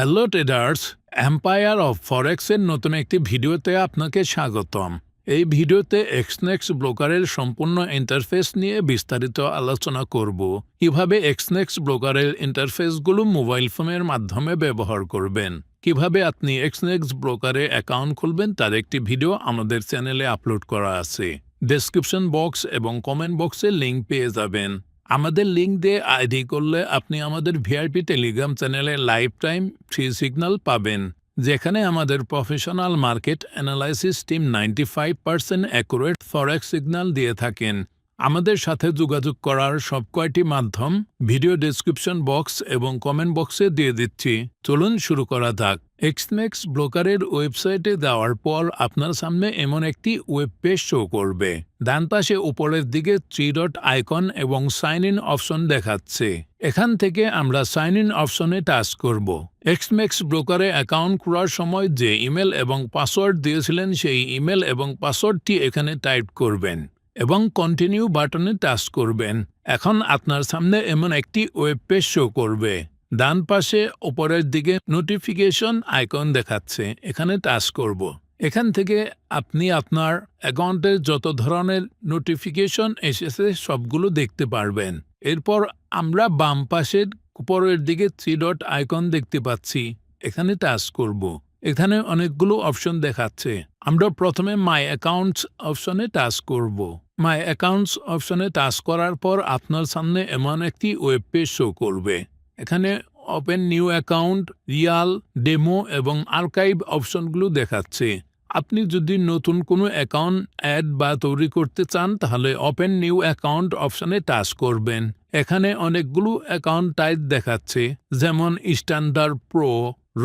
Hello traders empire of ফরেক্সের নতুন একটি ভিডিওতে আপনাকে স্বাগতম। এই ভিডিওতে এক্সনেক্স ব্রোকারের সম্পূর্ণ ইন্টারফেস নিয়ে বিস্তারিত আলোচনা করব। কীভাবে এক্সনেক্স ব্রোকারের ইন্টারফেসগুলো মোবাইল ফোনের মাধ্যমে ব্যবহার করবেন? কীভাবে আপনি এক্সনেক্স ব্রোকারে অ্যাকাউন্ট খুলবেন? তার একটি ভিডিও আমাদের চ্যানেলে আপলোড করা আছে। ডেসক্রিপশন বক্স এবং কমেন্ট বক্সে লিঙ্ক পেয়ে যাবেন। আমাদের লিঙ্ক দিয়ে আইডি করলে আপনি আমাদের ভিআইপি টেলিগ্রাম চ্যানেলে লাইফ টাইম ফ্রি সিগন্যাল পাবেন, যেখানে আমাদের professional market analysis team ninety five percent accurate forex signal দিয়ে থাকেন। আমাদের সাথে যোগাযোগ করার সব কয়টি মাধ্যম ভিডিও ডেসক্রিপশন বক্স এবং কমেন্ট বক্সে দিয়ে দিচ্ছি। চলুন শুরু করা যাক। এক্সমেক্স ব্রোকারের ওয়েবসাইটে দেওয়ার পর আপনার সামনে এমন একটি ওয়েব পেজ শো করবে। ডান পাশে উপরের দিকে থ্রি ডট আইকন এবং সাইন ইন অপশন দেখাচ্ছে। এখান থেকে আমরা সাইন ইন অপশনে টাচ করব। এক্সমেক্স ব্রোকারে অ্যাকাউন্ট করার সময় যে ইমেল এবং পাসওয়ার্ড দিয়েছিলেন সেই ইমেল এবং পাসওয়ার্ডটি এখানে টাইপ করবেন। এবং কন্টিনিউ বাটনে টাচ করবেন। এখন আপনার সামনে এমন একটি ওয়েব পেজ শো করবে। ডান পাশে ওপরের দিকে নোটিফিকেশন আইকন দেখাচ্ছে। এখানে টাচ করব। এখান থেকে আপনি আপনার অ্যাকাউন্টের যত ধরনের নোটিফিকেশন এসেছে সবগুলো দেখতে পারবেন। এরপর আমরা বাম পাশের উপরের দিকে থ্রি ডট আইকন দেখতে পাচ্ছি। এখানে টাচ করব। এখানে অনেকগুলো অপশন দেখাচ্ছে। আমরা প্রথমে মাই অ্যাকাউন্টস অপশনে টাচ করব। মাই অ্যাকাউন্টস অপশনে টাচ করার পর আপনার সামনে এমন একটি ওয়েব পেজ শো করবে। এখানে open new account real demo এবং আর্কাইভ অপশনগুলো দেখাচ্ছে। আপনি যদি নতুন কোনো অ্যাকাউন্ট অ্যাড বা তৈরি করতে চান, তাহলে ওপেন নিউ অ্যাকাউন্ট অপশনে টাচ করবেন। এখানে অনেকগুলো অ্যাকাউন্ট টাইপ দেখাচ্ছে, যেমন standard pro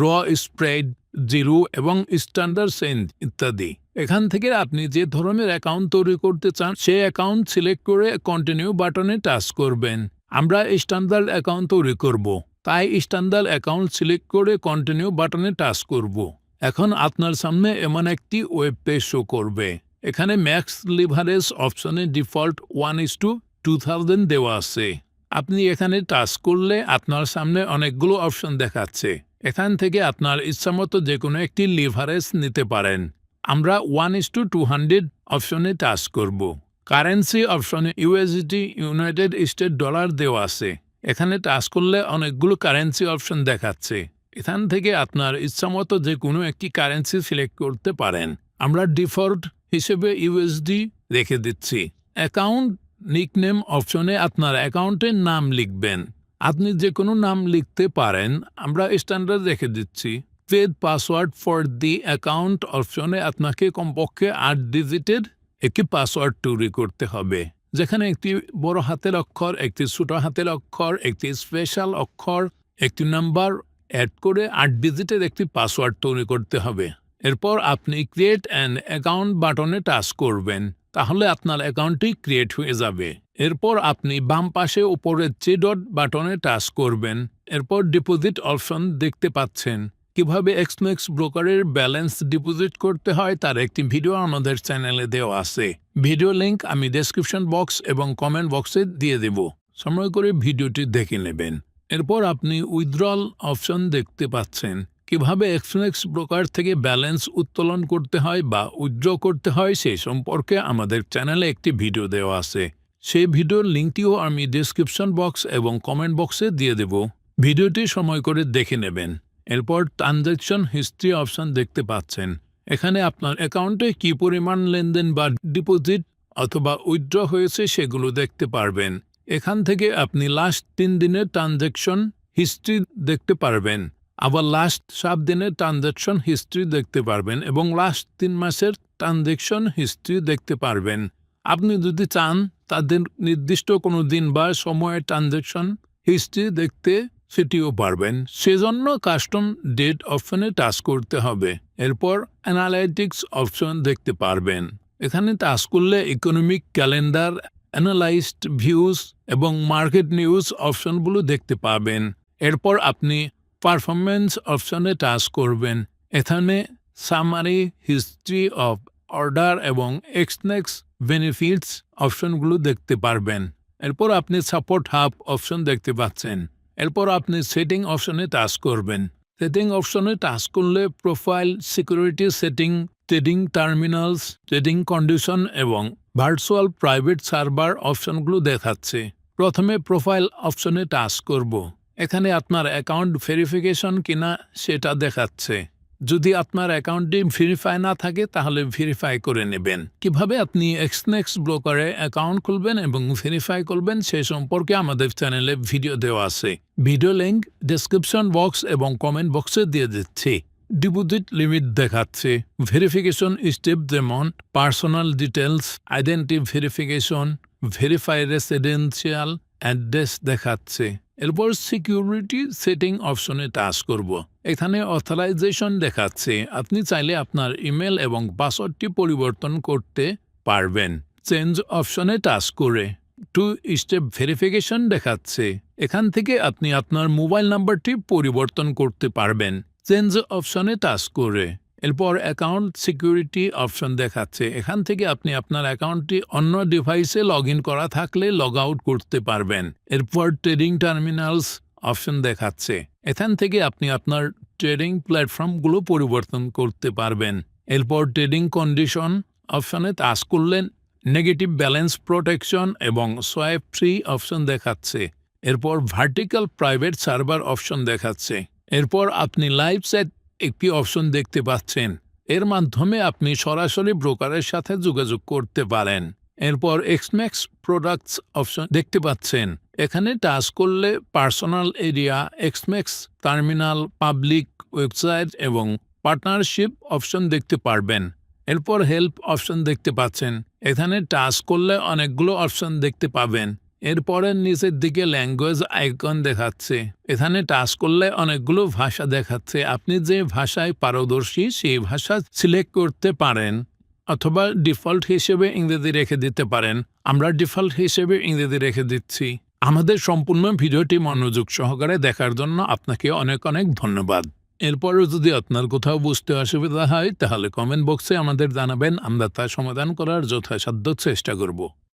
raw spread zero এবং স্ট্যান্ডার্ড সেন্ট ইত্যাদি। এখান থেকে আপনি যে ধরনের অ্যাকাউন্ট তৈরি করতে চান, সেই অ্যাকাউন্ট সিলেক্ট করে কন্টিনিউ বাটনে টাচ করবেন। আমরা স্ট্যান্ডার্ড অ্যাকাউন্ট তৈরি করব। তাই স্ট্যান্ডার্ড অ্যাকাউন্ট সিলেক্ট করে কন্টিনিউ বাটনে টাচ করব। এখন আপনার সামনে এমন একটি ওয়েব পেজ শো করবে। এখানে ম্যাক্স লিভারেজ অপশনে default one is to two thousand দেওয়া আছে। আপনি এখানে টাচ করলে আপনার সামনে অনেকগুলো অপশন দেখাচ্ছে। এখান থেকে আপনার ইচ্ছামতো যে কোনো একটি লিভারেজ নিতে পারেন। আমরা one is to two hundred অপশনে টাচ করব। কারেন্সি অপশনে ইউএসডি ইউনাইটেড স্টেট ডলার দেওয়া আছে। এখানে টাচ করলে অনেকগুলো কারেন্সি অপশন দেখাচ্ছে। এখান থেকে আপনার ইচ্ছামতো যে কোনো একটি কারেন্সি সিলেক্ট করতে পারেন। আমরা ডিফল্ট হিসেবে ইউএসডি রেখে দিচ্ছি। অ্যাকাউন্ট নিকনেম অপশনে আপনার অ্যাকাউন্টের নাম লিখবেন। আপনি যে কোনো নাম লিখতে পারেন, আমরা স্ট্যান্ডার্ড রেখে দিচ্ছি। Paid password for the account অপশনে আপনাকে কমপক্ষে আট ডিজিটের একটি পাসওয়ার্ড তৈরি করতে হবে। যেখানে একটি বড় হাতের অক্ষর, একটি ছোট হাতের অক্ষর, একটি স্পেশাল অক্ষর, একটি নাম্বার অ্যাড করে আট ডিজিটের একটি পাসওয়ার্ড তৈরি করতে হবে। এরপর আপনি ক্রিয়েট অ্যান অ্যাকাউন্ট বাটনে টাচ করবেন, তাহলে আপনার অ্যাকাউন্টটি ক্রিয়েট হয়ে যাবে। এরপর আপনি বাম পাশে উপরে থ্রি ডট বাটনে টাচ করবেন, এরপর ডিপোজিট অপশন দেখতে পাচ্ছেন। কীভাবে এক্সমেক্স ব্রোকারের ব্যালেন্স ডিপোজিট করতে হয় তার একটি ভিডিও আমাদের চ্যানেলে দেওয়া আছে। ভিডিও লিংক আমি ডেসক্রিপশন বক্স এবং কমেন্ট বক্সে দিয়ে দেব। সময় করে ভিডিওটি দেখে নেবেন। এরপর আপনি উইথড্রল অপশন দেখতে পাচ্ছেন। কীভাবে এক্সমেক্স ব্রোকার থেকে ব্যালেন্স উত্তোলন করতে হয় বা উইথড্র করতে হয় সেই সম্পর্কে আমাদের চ্যানেলে একটি ভিডিও দেওয়া আছে। সেই ভিডিওর লিঙ্কটিও আমি ডেসক্রিপশন বক্স এবং কমেন্ট বক্সে দিয়ে দেব। ভিডিওটি সময় করে দেখে নেবেন। এরপর ট্রানজ্যাকশন হিস্ট্রি অপশন দেখতে পাচ্ছেন। এখানে আপনার অ্যাকাউন্টে কী পরিমাণ লেনদেন বা ডিপোজিট অথবা উইথড্র হয়েছে সেগুলো দেখতে পারবেন। এখান থেকে আপনি লাস্ট তিন দিনের ট্রানজ্যাকশন হিস্ট্রি দেখতে পারবেন। আবার লাস্ট সাত দিনের ট্রানজ্যাকশন হিস্ট্রি দেখতে পারবেন এবং লাস্ট তিন মাসের ট্রানজ্যাকশন হিস্ট্রি দেখতে পারবেন। আপনি যদি চান তাদের নির্দিষ্ট কোনো দিন বা সময়ের ট্রানজ্যাকশন হিস্ট্রি দেখতে সেটিও পারবেন। সেজন্য কাস্টম ডেট অপশনে টাচ করতে হবে। এরপর অ্যানালাইটিক্স অপশন দেখতে পারবেন। এখানে টাচ করলে ইকোনমিক ক্যালেন্ডার, অ্যানালাইজড ভিউজ এবং মার্কেট নিউজ অপশনগুলো দেখতে পাবেন। এরপর আপনি পারফরমেন্স অপশনে টাচ করবেন। এখানে সামারি, হিস্ট্রি অফ অর্ডার এবং এক্সনেক্স বেনিফিটস অপশনগুলো দেখতে পারবেন। এরপর আপনি সাপোর্ট হাব অপশন দেখতে পাচ্ছেন। এরপর আপনি সেটিং অপশনে টাচ করবেন। সেটিং অপশনে টাচ করলে profile security setting trading terminals trading condition এবং ভার্চুয়াল প্রাইভেট সার্ভার অপশনগুলো দেখাচ্ছে। প্রথমে প্রোফাইল অপশনে টাচ করব। এখানে আপনার অ্যাকাউন্ট ভেরিফিকেশন কিনা সেটা দেখাচ্ছে। যদি আপনার অ্যাকাউন্টটি ভেরিফাই না থাকে, তাহলে ভেরিফাই করে নেবেন। কীভাবে আপনি এক্সনেক্স ব্রোকারে অ্যাকাউন্ট খুলবেন এবং ভেরিফাই করবেন, সে সম্পর্কে আমাদের চ্যানেলে ভিডিও দেওয়া আছে। ভিডিও লিঙ্ক ডেসক্রিপশন বক্স এবং কমেন্ট বক্সে দিয়ে দিচ্ছি। ডিপোজিট লিমিট দেখাচ্ছে। ভেরিফিকেশন স্টেপ যেমন personal details identity verification verify residential address দেখাচ্ছে। এরপর সিকিউরিটি সেটিং অপশনে টাচ করব। এখানে অথরাইজেশন দেখাচ্ছে। আপনি চাইলে আপনার ইমেল এবং পাসওয়ার্ডটি পরিবর্তন করতে পারবেন। চেঞ্জ অপশনে টাচ করে। টু স্টেপ ভেরিফিকেশন দেখাচ্ছে। এখান থেকে আপনি আপনার মোবাইল নাম্বারটি পরিবর্তন করতে পারবেন। চেঞ্জ অপশনে টাচ করে। এরপর অ্যাকাউন্ট সিকিউরিটি অপশন দেখাচ্ছে। এখান থেকে আপনি আপনার অ্যাকাউন্টটি অন্য ডিভাইসে লগ করা থাকলে লগ আউট করতে পারবেন। এরপর ট্রেডিং টার্মিনালস অপশন দেখাচ্ছে। এখান থেকে আপনি আপনার ট্রেডিং প্ল্যাটফর্মগুলো পরিবর্তন করতে পারবেন। এরপর ট্রেডিং কন্ডিশন অপশনে টাচ করলেন নেগেটিভ ব্যালেন্স প্রোটেকশন এবং সোয়াইপ ফ্রি অপশন দেখাচ্ছে। এরপর ভার্টিক্যাল প্রাইভেট সার্ভার অপশন দেখাচ্ছে। এরপর আপনি লাইভ সেট একটি অপশন দেখতে পাচ্ছেন। এর মাধ্যমে আপনি সরাসরি ব্রোকারের সাথে যোগাযোগ করতে পারেন। এরপর এক্সম্যাক্স প্রোডাক্টস অপশন দেখতে পাচ্ছেন। এখানে টাচ করলে personal area এক্সম্যাক্স terminal, public website এবং পার্টনারশিপ অপশন দেখতে পারবেন। এরপর হেল্প অপশন দেখতে পাচ্ছেন। এখানে টাচ করলে অনেকগুলো অপশন দেখতে পাবেন। এরপরে নিচের দিকে ল্যাঙ্গুয়েজ আইকন দেখাচ্ছে। এখানে টাচ করলে অনেকগুলো ভাষা দেখাচ্ছে। আপনি যে ভাষায় পারদর্শী, সেই ভাষা সিলেক্ট করতে পারেন অথবা ডিফল্ট হিসেবে ইংরেজি রেখে দিতে পারেন। আমরা ডিফল্ট হিসেবে ইংরেজি রেখে দিচ্ছি। আমাদের সম্পূর্ণ ভিডিওটি মনোযোগ সহকারে দেখার জন্য আপনাকে অনেক অনেক ধন্যবাদ। এরপরও যদি আপনার কোথাও বুঝতে অসুবিধা হয়, তাহলে কমেন্ট বক্সে আমাদের জানাবেন। আমরা তা সমাধান করার যথাসাধ্য চেষ্টা করব।